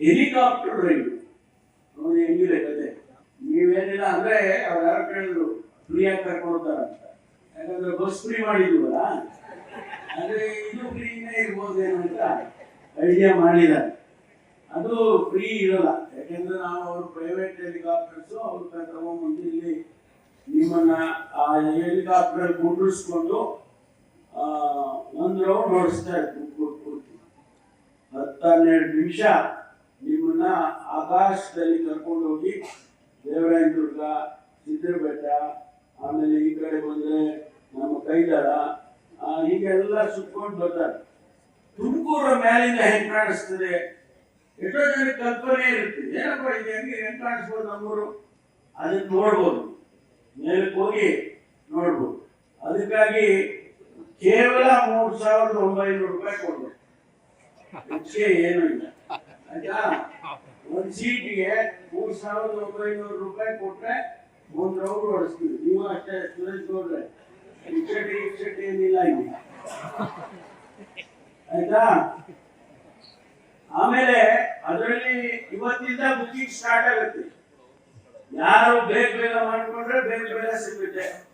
Helicopter drive ಅವನು ಹೆಂಗಿದೆ ಕತೆ. ನೀವೇನಿಲ್ಲ ಅಂದ್ರೆ ಅವ್ರು ಯಾರು ಕೇಳಿದ್ರು ಫ್ರೀಯಾಗಿ ಕರ್ಕೊಡ್ತಾರಂತ ಯಾಕಂದ್ರೆ ಬಸ್ ಫ್ರೀ ಮಾಡಿದ್ವಲ್ಲ? ಅಂದ್ರೆ ಇದು ಫ್ರೀನೇ ಇರ್ಬೋದೇನು ಅಂತ ಐಡಿಯಾ ಮಾಡಿದ್ದಾರೆ. ಅದು ಫ್ರೀ ಇರಲ್ಲ. ಯಾಕೆಂದ್ರೆ ನಾವು ಅವರು ಪ್ರೈವೇಟ್ ಹೆಲಿಕಾಪ್ಟರ್ಸ್ ಅವ್ರ ತಗೊಂಡ್ಬಂದು ಇಲ್ಲಿ ನಿಮ್ಮನ್ನ ಆ ಹೆಲಿಕಾಪ್ಟರ್ ಕುಂಡ್ರಿಸ್ಕೊಂಡು ಆ, ಒಂದು ರೌಂಡ್ ಓಡಿಸ್ತಾ ಇರ್ತೀವಿ ಹತ್ತು ಹನ್ನೆರಡು ನಿಮಿಷ. ಆಕಾಶದಲ್ಲಿ ಕರ್ಕೊಂಡು ಹೋಗಿ ದೇವರಾಯನ ದುರ್ಗ ಸಿದ್ಧರ ಬೆಟ್ಟ ಆಮೇಲೆ ಈ ಕಡೆ ಬಂದ್ರೆ ನಮ್ಮ ಕೈದಾರ ಹೀಗೆಲ್ಲ ಸುತ್ಕೊಂಡು ಬರ್ತಾರೆ. ತುಮಕೂರ ಮೇಲಿಂದ ಹೆಂಗ್ ಕಾಣಿಸ್ತದೆ? ಎಷ್ಟೋ ಜನಕ್ಕೆ ಕಲ್ಪನೆ ಇರುತ್ತೆ. ಏನಪ್ಪ ಇದು ಹೆಂಗೆ ಹೆಂಗ್ ಕಾಣಿಸ್ಬೋದು ನಮ್ಮೂರು? ಅದನ್ನ ನೋಡ್ಬೋದು. ಮೇಲಕ್ಕೆ ಹೋಗಿ ನೋಡ್ಬೋದು. ಅದಕ್ಕಾಗಿ ಕೇವಲ ಮೂರು ಸಾವಿರದ ಒಂಬೈನೂರು ರೂಪಾಯಿ ಕೊಡ್ಬೇಕು ಹೆಚ್ಚಿಗೆ ಏನೂ ಇಲ್ಲ. ಆಯ್ತಾ? ಸೀಟಿಗೆ ಮೂರ್ ಸಾವಿರದ ಒಂಬೈನೂರು ರೂಪಾಯಿ ಕೊಟ್ರೆ ಒಂದು ರೌಂಡ್ ಓಡಿಸ್ತೀವಿ ನೀವು ಅಷ್ಟೇ ಸುರೇಶ್ ಗೌಡ್ರೆ ಇಕ್ಷಟಿ ಇಕ್ಷಟಿ ಏನಿಲ್ಲ ಇಲ್ಲಿ. ಆಯ್ತಾ? ಆಮೇಲೆ ಅದರಲ್ಲಿ ಇವತ್ತಿಂದ ಬುಕ್ಕಿಂಗ್ ಸ್ಟಾರ್ಟ್ ಆಗುತ್ತೆ. ಯಾರು ಬೇಗ ಬೇಗ ಮಾಡ್ಕೊಂಡ್ರೆ ಬೇಗ ಬೇಗ ಸಿಗುತ್ತೆ.